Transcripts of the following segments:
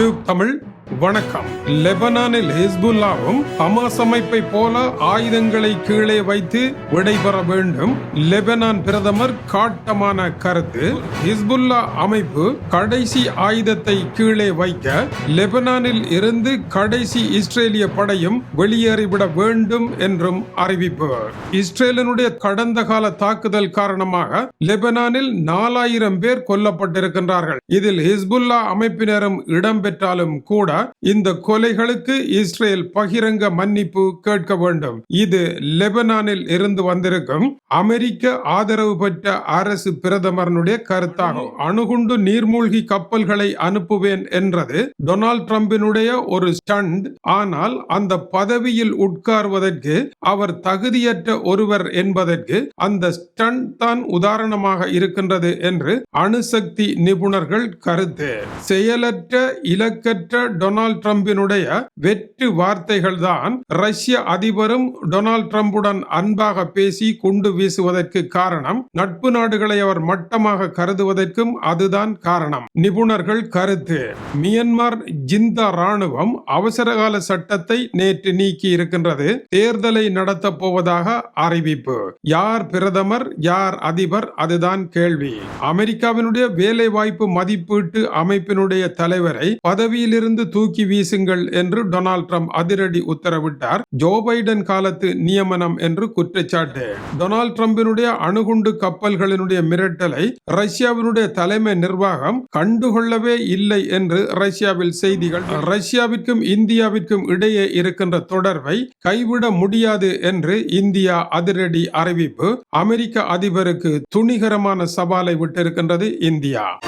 Tube Tamil வணக்கம். லெபனானில் ஹிஸ்புல்லாவும் Hamas அமைப்பை போல ஆயுதங்களை கீழே வைத்து விடைபெற வேண்டும். லெபனான் பிரதமர் காட்டமான கருத்து ஹிஸ்புல்லா அமைப்பு கடைசி ஆயுதத்தை கீழே வைக்க லெபனானில் இருந்து கடைசி இஸ்ரேலிய படையும் வெளியேறிவிட வேண்டும் என்றும் அறிவிப்பு. இஸ்ரேலினுடைய கடந்த கால தாக்குதல் காரணமாக லெபனானில் நாலாயிரம் பேர் கொல்லப்பட்டிருக்கின்றார்கள். இதில் ஹிஸ்புல்லா அமைப்பினரும் இடம்பெற்றாலும் கூட இந்த கொலைகளுக்கு இஸ்ரேல் பகிரங்க மன்னிப்பு கேட்க வேண்டும். இது லெபனானில் இருந்து வந்திருக்கும் அமெரிக்க ஆதரவு பெற்ற அரசு பிரதமரனுடைய கருத்தாகும். அணுகுண்டு நீர்மூழ்கி கப்பல்களை அனுப்புவேன் என்றது டொனால்ட் ட்ரம்பினுடைய ஒரு ஸ்டண்ட். ஆனால் அந்த பதவியில் உட்கார்வதற்கு அவர் தகுதியற்ற ஒருவர் என்பதற்கு அந்த ஸ்டண்ட் தான் உதாரணமாக இருக்கின்றது என்று அணுசக்தி நிபுணர்கள் கருத்து. செயலற்ற இலக்கற்ற டொனால்ட் ட்ரம்பினுடைய வெற்று வார்த்தைகள் தான் ரஷ்ய அதிபரும் டொனால்ட் ட்ரம்புடன் அன்பாக பேசி குண்டு வீசுவதற்கு காரணம். நட்பு நாடுகளை அவர் மட்டமாக கருதுவதற்கும் அதுதான் காரணம். நிபுணர்கள் கருத்து. மியன்மார் ஜிந்தா ராணுவம் அவசரகால சட்டத்தை நேற்று நீக்கி இருக்கின்றது. தேர்தலை நடத்த போவதாக அறிவிப்பு. யார் பிரதமர் யார் அதிபர் அதுதான் கேள்வி. அமெரிக்காவினுடைய வேலை வாய்ப்பு மதிப்பீட்டு அமைப்பினுடைய தலைவரை பதவியிலிருந்து தூக்கி வீசுங்கள் என்று டொனால்ட் ட்ரம்ப் அதிரடி உத்தரவிட்டார். ஜோ பைடன் காலத்து நியமனம் என்று குற்றச்சாட்டு. டொனால்ட் ட்ரம்பினுடைய அணுகுண்டு கப்பல்களினுடைய மிரட்டலை ரஷ்யாவினுடைய தலைமை நிர்வாகம் கண்டுகொள்ளவே இல்லை என்று ரஷ்யாவில் செய்திகள் ரஷ்யாவிற்கும் இந்தியாவிற்கும் இடையே இருக்கின்ற தொடர்பை கைவிட முடியாது என்று இந்தியா அதிரடி அறிவிப்பு. அமெரிக்க அதிபருக்கு துணிகரமான சவாலை விட்டிருக்கின்றது இந்தியா.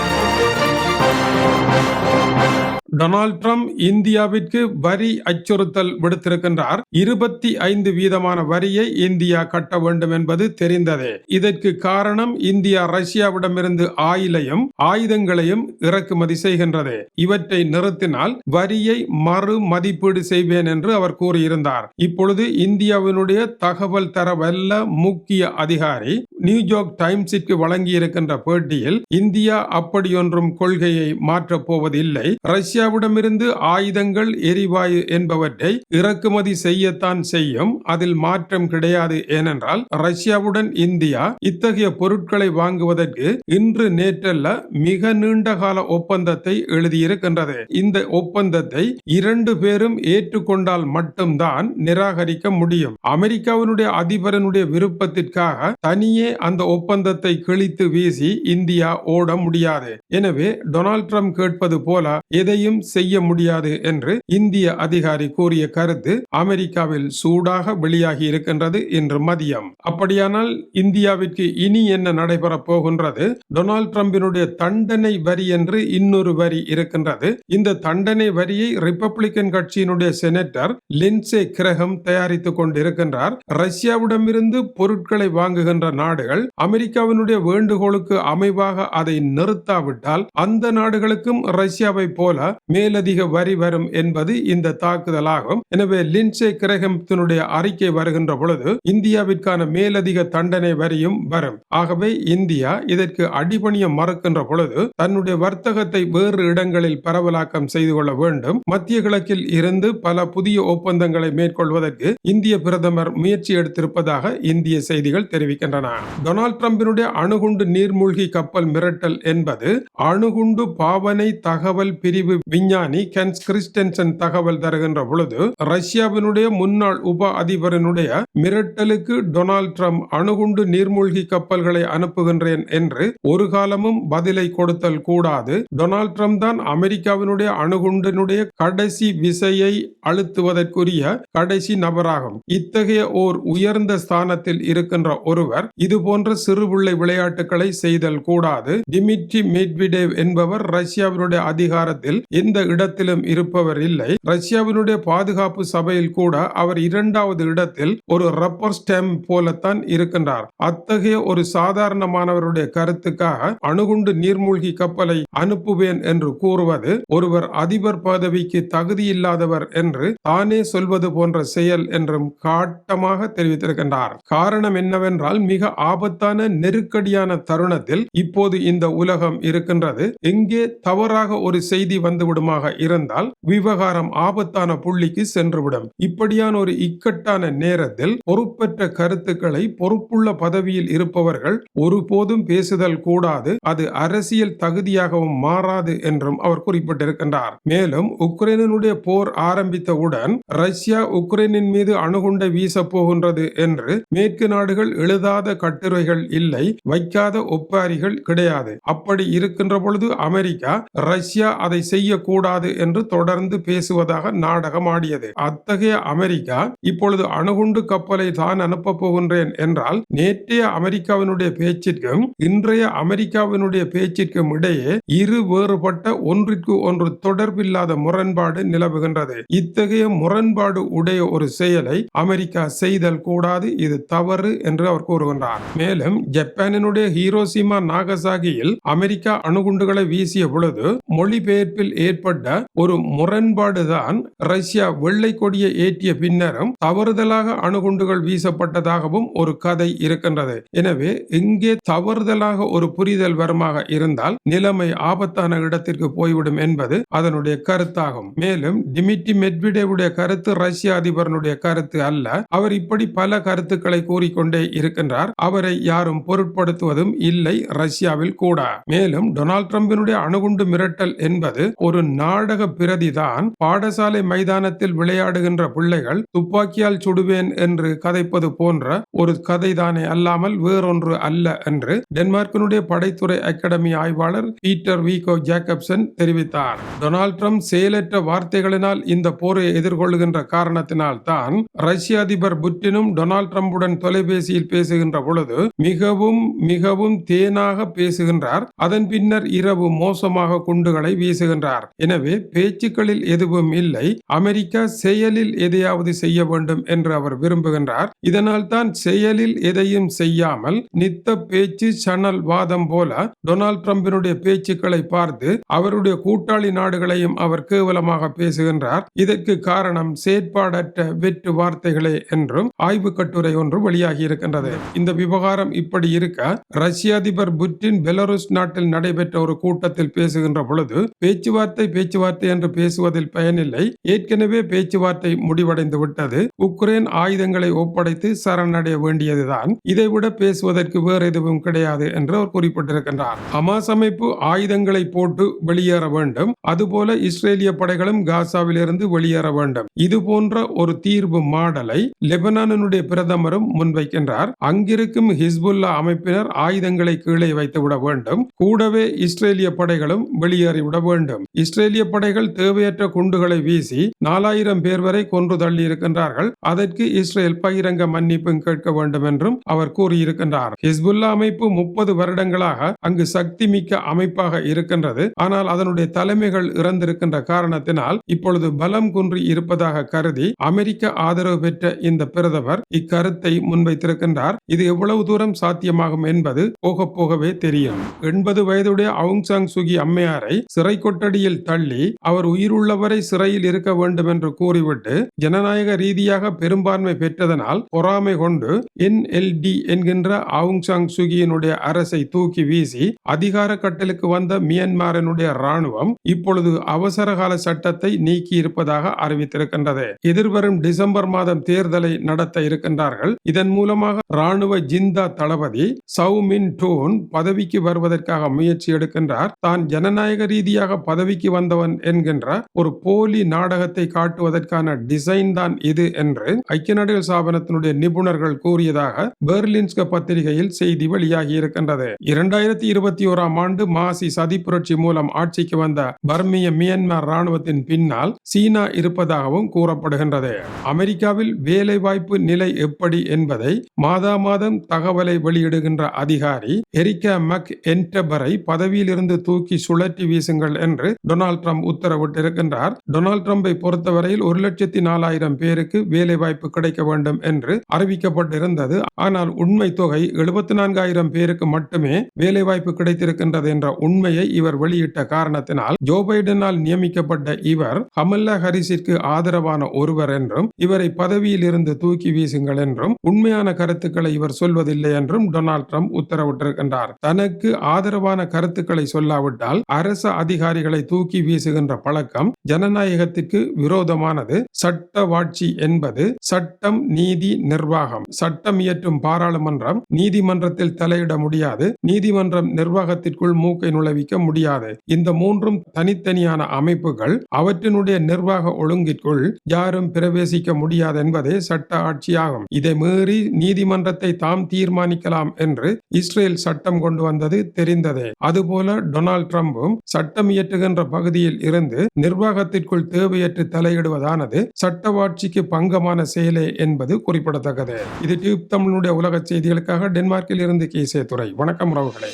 டொனால்ட் ட்ரம்ப் இந்தியாவிற்கு வரி அச்சுறுத்தல் விடுத்திருக்கின்றார். இருபத்தி ஐந்து வீதமான வரியை இந்தியா கட்ட வேண்டும் என்பது தெரிந்ததே. இதற்கு காரணம் இந்தியா ரஷ்யாவிடமிருந்து ஆயிலையும் ஆயுதங்களையும் இறக்குமதி செய்கின்றது. இவற்றை நிறுத்தினால் வரியை மறு மதிப்பீடு செய்வேன் என்று அவர் கூறியிருந்தார். இப்பொழுது இந்தியாவினுடைய தகவல் தர வல்ல முக்கிய அதிகாரி நியூயார்க் டைம்ஸிற்கு வழங்கியிருக்கின்ற பேட்டியில் இந்தியா அப்படியொன்றும் கொள்கையை மாற்றப் போவதில்லை. ரஷ்யாவிடமிருந்து ஆயுதங்கள் எரிவாயு என்பவற்றை இறக்குமதி செய்யத்தான் செய்யும். அதில் மாற்றம் கிடையாது. ஏனென்றால் ரஷ்யாவுடன் இந்தியா இத்தகைய பொருட்களை வாங்குவதற்கு இன்று நேற்றல்ல மிக நீண்ட கால ஒப்பந்தத்தை எழுதியிருக்கின்றது. இந்த ஒப்பந்தத்தை இரண்டு பேரும் ஏற்றுக்கொண்டால் மட்டும்தான் நிராகரிக்க முடியும். அமெரிக்காவினுடைய அதிபரனுடைய விருப்பத்திற்காக தனியே அந்த ஒப்பந்தத்தை கிழித்து வீசி இந்தியா ஓட முடியாது. எனவே டொனால்ட் ட்ரம்ப் கேட்பது போல எதையும் எதையும் செய்ய முடியாது என்று இந்திய அதிகாரி கூறிய கருத்து அமெரிக்காவில் சூடாக வெளியாகி இருக்கின்றது இன்று மதியம். அப்படியானால் இந்தியாவிற்கு இனி என்ன நடைபெறப் போகின்றது? டொனால்ட் ட்ரம்பினுடைய தண்டனை வரி என்று இன்னொரு வரி இருக்கின்றது. இந்த தண்டனை வரியை ரிப்பப்ளிகன் கட்சியினுடைய செனட்டர் லின்சே கிரகம் தயாரித்துக் கொண்டிருக்கின்றார். ரஷ்யாவிடமிருந்து பொருட்களை வாங்குகின்ற நாடுகள் அமெரிக்காவினுடைய வேண்டுகோளுக்கு அமைவாக அதை நிறுத்தாவிட்டால் அந்த நாடுகளுக்கும் ரஷ்யாவை போல மேலதிக வரி வரும் என்பது இந்த தாக்குதலாகும். எனவே லின்சே கிரகத்தினுடைய அறிக்கை வருகின்ற பொழுது இந்தியாவிற்கான மேலதிக தண்டனை வரியும் வரும். ஆகவே இந்தியா இதற்கு அடிபணிய மறுக்கின்ற பொழுது தன்னுடைய வர்த்தகத்தை வேறு இடங்களில் பரவலாக்கம் செய்து கொள்ள வேண்டும். மத்திய கிழக்கில் இருந்து பல புதிய ஒப்பந்தங்களை மேற்கொள்வதற்கு இந்திய பிரதமர் முயற்சி எடுத்திருப்பதாக இந்திய செய்திகள் தெரிவிக்கின்றன. டொனால்ட் ட்ரம்பினுடைய அணுகுண்டு நீர்மூழ்கி கப்பல் மிரட்டல் என்பது அணுகுண்டு பாவனை தகவல் பிரிவு விஞ்ஞானி கென்ஸ் கிறிஸ்டன்சன் தகவல் தருகின்ற பொழுது ரஷ்யாவினுடைய முன்னாள் உப அதிபரனுடைய மிரட்டலுக்கு டொனால்ட் ட்ரம்ப் அணுகுண்டு நீர்மூழ்கி கப்பல்களை அனுப்புகின்றேன் என்று ஒரு காலமும் பதிலை கொடுத்தல் கூடாது. டொனால்ட் ட்ரம்ப் தான் அமெரிக்காவினுடைய அணுகுண்டினுடைய கடைசி விசையை அழுத்துவதற்குரிய கடைசி நபராகும். இத்தகைய ஓர் உயர்ந்த ஸ்தானத்தில் இருக்கின்ற ஒருவர் இது போன்ற சிறுபிள்ளை விளையாட்டுகளை செய்தல் கூடாது. டிமிட்ரி மெட்விடேவ் என்பவர் ரஷ்யாவினுடைய அதிகாரத்தில் எந்த இடத்திலும் இருப்பவர் இல்லை. ரஷ்யாவினுடைய பாதுகாப்பு சபையில் கூட அவர் இரண்டாவது இடத்தில் ஒரு ரப்பர் ஸ்டாம்ப் போலத்தான் இருக்கின்றார். அத்தகைய ஒரு சாதாரணமானவருடைய கருத்துக்காக அணுகுண்டு நீர்மூழ்கி கப்பலை அனுப்புவேன் என்று கூறுவது ஒருவர் அதிபர் பதவிக்கு தகுதியில்லாதவர் என்று தானே சொல்வது போன்ற செயல் என்றும் காட்டமாக தெரிவித்திருக்கின்றார். காரணம் என்னவென்றால் மிக ஆபத்தான நெருக்கடியான தருணத்தில் இப்போது இந்த உலகம் இருக்கின்றது. எங்கே தவறாக ஒரு செய்தி வந்து திட்டமிடுமாக இருந்தால் விவகாரம் ஆபத்தான புள்ளிக்கு சென்றுவிடும். இப்படியான ஒரு இக்கட்டான நேரத்தில் பொறுப்பற்ற கருத்துக்களை பொறுப்புள்ள பதவியில் இருப்பவர்கள் ஒருபோதும் பேசுதல் கூடாது அது அரசியல் தகுதியாகவும் மாறாது என்றும் அவர் குறிப்பிட்டிருக்கின்றார். மேலும் உக்ரைனுடைய போர் ஆரம்பித்தவுடன் ரஷ்யா உக்ரைனின் மீது அணுகுண்டை வீசப் போகின்றது என்று மேற்கு நாடுகள் எழுதாத கட்டுரைகள் இல்லை வைக்காத ஒப்பாரிகள் கிடையாது. அப்படி இருக்கின்ற பொழுது அமெரிக்கா ரஷ்யா அதை செய்ய செய்யக்கூடாது என்று தொடர்ந்து பேசுவதாக நாடகம் ஆடியது. அத்தகைய அமெரிக்கா இப்பொழுது அணுகுண்டு கப்பலை தான் அனுப்பப் போகின்றேன் என்றால் நேற்றைய அமெரிக்காவினுடைய பேச்சிற்கும் இன்றைய அமெரிக்காவினுடைய பேச்சிற்கும் இடையே இரு வேறுபட்ட ஒன்றிற்கு ஒன்று தொடர்பில்லாத முரண்பாடு நிலவுகின்றது. இத்தகைய முரண்பாடு உடைய ஒரு செயலை அமெரிக்கா செய்தல் கூடாது இது தவறு என்று அவர் கூறுகின்றார். மேலும் ஜப்பானினுடைய ஹீரோசிமா நாகசாகியில் அமெரிக்கா அணுகுண்டுகளை வீசிய பொழுது மொழிபெயர்ப்பில் ஏ ஏற்பட்ட ஒரு முரண்பாடுதான் ரஷ்யா வெள்ளை கொடியை ஏற்றிய பின்னரும் தவறுதலாக அணுகுண்டுகள் வீசப்பட்டதாகவும் ஒரு கதை இருக்கின்றது. எனவே இங்கே தவறுதலாக ஒரு புரிதல் வரமாக இருந்தால் நிலைமை ஆபத்தான இடத்திற்கு போய்விடும் என்பது அதனுடைய கருத்தாகும். மேலும் டிமிட்டி மெட்விடேவுடைய கருத்து ரஷ்ய அதிபரனுடைய கருத்து அல்ல. அவர் இப்படி பல கருத்துக்களை கூறிக்கொண்டே இருக்கின்றார். அவரை யாரும் பொருட்படுத்துவதும் இல்லை ரஷ்யாவில் கூட. மேலும் டொனால்ட் ட்ரம்பினுடைய அணுகுண்டு மிரட்டல் என்பது ஒரு நாடக பிரதிதான் பாடசாலை மைதானத்தில் விளையாடுகின்ற பிள்ளைகள் துப்பாக்கியால் சுடுவேன் என்று கதைப்பது போன்ற ஒரு கதைதானே அல்லாமல் வேறொன்று அல்ல என்று டென்மார்க்கினுடைய படைத்துறை அகாடமி ஆய்வாளர் பீட்டர் வீகோ ஜேக்கப்சன் தெரிவித்தார். டொனால்ட் ட்ரம்ப் செயலற்ற வார்த்தைகளினால் இந்த போரை எதிர்கொள்ளுகின்ற காரணத்தினால் தான் ரஷ்ய அதிபர் புட்டினும் டொனால்ட் ட்ரம்புடன் தொலைபேசியில் பேசுகின்ற பொழுது மிகவும் மிகவும் தேனாக பேசுகின்றார். அதன் பின்னர் இரவு மோசமாக குண்டுகளை வீசுகின்றார். எனவே பேச்சுக்களில் எதுவும் இல்லை. அமெரிக்கா செயலில் எதையாவது செய்ய வேண்டும் என்று அவர் விரும்புகின்றார். இதனால் தான் செயலில் எதையும் செய்யாமல் நித்த பேச்சு சணல் வாதம் போல டொனால்ட் ட்ரம்பினுடைய பேச்சுக்களை பார்த்து அவருடைய கூட்டாளி நாடுகளையும் அவர் கேவலமாக பேசுகின்றார். இதற்கு காரணம் செயற்பாடற்ற வெற்று வார்த்தைகளே என்றும் ஆய்வு கட்டுரை ஒன்று வெளியாகி இருக்கின்றது. இந்த விவகாரம் இப்படி இருக்க ரஷ்ய அதிபர் புட்டின் பெலருஸ் நாட்டில் நடைபெற்ற ஒரு கூட்டத்தில் பேசுகின்ற பொழுது பேச்சுவார்த்தை பேச்சுவார்த்தை பேச்சுவார்த்தை என்று பேசுவதில் பயனில்லை. ஏற்கனவே பேச்சுவார்த்தை முடிவடைந்து விட்டது. உக்ரைன் ஆயுதங்களை ஒப்படைத்து சரணடைய வேண்டியதுதான். இதைவிட பேசுவதற்கு வேறு எதுவும் கிடையாது என்று அவர் குறிப்பிட்டிருக்கின்றார். ஹமாஸ் அமைப்பு ஆயுதங்களை போட்டு வெளியேற வேண்டும். அதுபோல இஸ்ரேலிய படைகளும் காசாவில் இருந்து வெளியேற வேண்டும். இது போன்ற ஒரு தீர்வு மாடலை லெபனானுடைய பிரதமரும் முன்வைக்கின்றார். அங்கிருக்கும் ஹிஸ்புல்லா அமைப்பினர் ஆயுதங்களை கீழே வைத்துவிட வேண்டும். கூடவே இஸ்ரேலிய படைகளும் வெளியேறிவிட வேண்டும். இஸ்ரேலிய படைகள் தேவையற்ற குண்டுகளை வீசி நாலாயிரம் பேர் வரை கொன்று தள்ளி இருக்கின்றார்கள் அதற்கு இஸ்ரேல் பகிரங்க மன்னிப்பும் கேட்க வேண்டும் என்றும் அவர் கூறியிருக்கின்றார். ஹிஸ்புல்லா அமைப்பு முப்பது வருடங்களாக அங்கு சக்தி மிக்க அமைப்பாக இருக்கின்றது. ஆனால் அதனுடைய தலைமைகள் இறந்திருக்கின்ற காரணத்தினால் இப்பொழுது பலம் குன்றி இருப்பதாக கருதி அமெரிக்க ஆதரவு பெற்ற இந்த பிரதமர் இக்கருத்தை முன்வைத்திருக்கின்றார். இது எவ்வளவு தூரம் சாத்தியமாகும் என்பது போக போகவே தெரியும். எண்பது வயதுடைய அவுங் சாங் சுகி அம்மையாரை சிறை கொட்டடியில் தள்ளி அவர் உயிருள்ளவரை சிறையில் இருக்க வேண்டும் என்று கூறிவிட்டு ஜனநாயக ரீதியாக பெரும்பான்மை பெற்றதனால் பொறாமை கொண்டு என்எல்டி என்கின்ற ஆவுங் சாங் சுகியினுடைய அரசை தூக்கி வீசி அதிகார கட்டலுக்கு வந்த மியன்மாரினுடைய ராணுவம் இப்பொழுது அவசர கால சட்டத்தை நீக்கி இருப்பதாக அறிவித்திருக்கின்றது. எதிர்வரும் டிசம்பர் மாதம் தேர்தலை நடத்த இருக்கின்றார்கள். இதன் மூலமாக ராணுவ ஜிந்தா தளபதி சவுமின் டூன் பதவிக்கு வருவதற்காக முயற்சி எடுக்கின்றார். தான் ஜனநாயக ரீதியாக பதவிக்கு வந்தவன் என்கின்ற ஒரு போலி நாடகத்தை காட்டுவதற்கான டிசைன் தான் இது என்று ஐக்கிய நாடுகள் ஸ்தாபனத்தினுடைய நிபுணர்கள் கூறியதாக பெர்லின்ஸ்க பத்திரிகையில் செய்தி வெளியாகி இருக்கின்றது. இரண்டாயிரத்தி இருபத்தி ஓராம் ஆண்டு மாசி சதி புரட்சி மூலம் ஆட்சிக்கு வந்த பர்மிய மியன்மார் ராணுவத்தின் பின்னால் சீனா இருப்பதாகவும் கூறப்படுகின்றது. அமெரிக்காவில் வேலை வாய்ப்பு நிலை எப்படி என்பதை மாதா மாதம் தகவலை வெளியிடுகின்ற அதிகாரி எரிக்கா மக் என்டபரை பதவியிலிருந்து தூக்கி சுழற்றி வீசுங்கள் என்று டொனால்ட் ட்ரம்ப் உத்தரவிட்டிருக்கின்றார். டொனால்ட் ட்ரம்பை பொறுத்தவரையில் ஒரு லட்சத்தி நாலாயிரம் பேருக்கு வேலை வாய்ப்பு கிடைக்க வேண்டும் என்று அறிவிக்கப்பட்டிருந்தது. ஆனால் உண்மை தொகை எழுபத்தி நான்காயிரம் பேருக்கு மட்டுமே வேலை வாய்ப்பு கிடைத்திருக்கின்றது என்ற உண்மையை இவர் வெளியிட்ட காரணத்தினால் ஜோ பைடனால் நியமிக்கப்பட்ட இவர் கமல்லா ஹரிஸிற்கு ஆதரவான ஒருவர் என்றும் இவரை பதவியில் இருந்து தூக்கி வீசுங்கள் என்றும் உண்மையான கருத்துக்களை இவர் சொல்வதில்லை என்றும் டொனால்ட் ட்ரம்ப் உத்தரவிட்டிருக்கின்றார். தனக்கு ஆதரவான கருத்துக்களை சொல்லாவிட்டால் அரசு அதிகாரிகளை தூக்கி தூக்கி வீசுகின்ற பழக்கம் ஜனநாயகத்திற்கு விரோதமானது. சட்டவாட்சி என்பது சட்டம் நீதி நிர்வாகம். சட்டம் இயற்றும் பாராளுமன்றம் நீதிமன்றத்தில் தலையிட முடியாது. நீதிமன்றம் நிர்வாகத்திற்குள் மூக்கை நுழைவிக்க முடியாது. இந்த மூன்றும் தனித்தனியான அமைப்புகள். அவற்றினுடைய நிர்வாக ஒழுங்கிற்குள் யாரும் பிரவேசிக்க முடியாது என்பதே சட்ட ஆட்சியாகும். இதை மீறி நீதிமன்றத்தை தாம் தீர்மானிக்கலாம் என்று இஸ்ரேல் சட்டம் கொண்டு வந்தது தெரிந்ததே. அதுபோல டொனால்ட் ட்ரம்பும் சட்டம் இயற்றுகின்ற பகுதியில் இருந்து நிர்வாகத்திற்குள் தேவையற்று தலையிடுவதானது சட்டவாட்சிக்கு பங்கமான செயலே என்பது குறிப்பிடத்தக்கது. இது டியூப் தமிழுடைய உலக செய்திகளுக்காக டென்மார்க்கில் இருந்து கேசே துறை வணக்கம் உறவுகளே.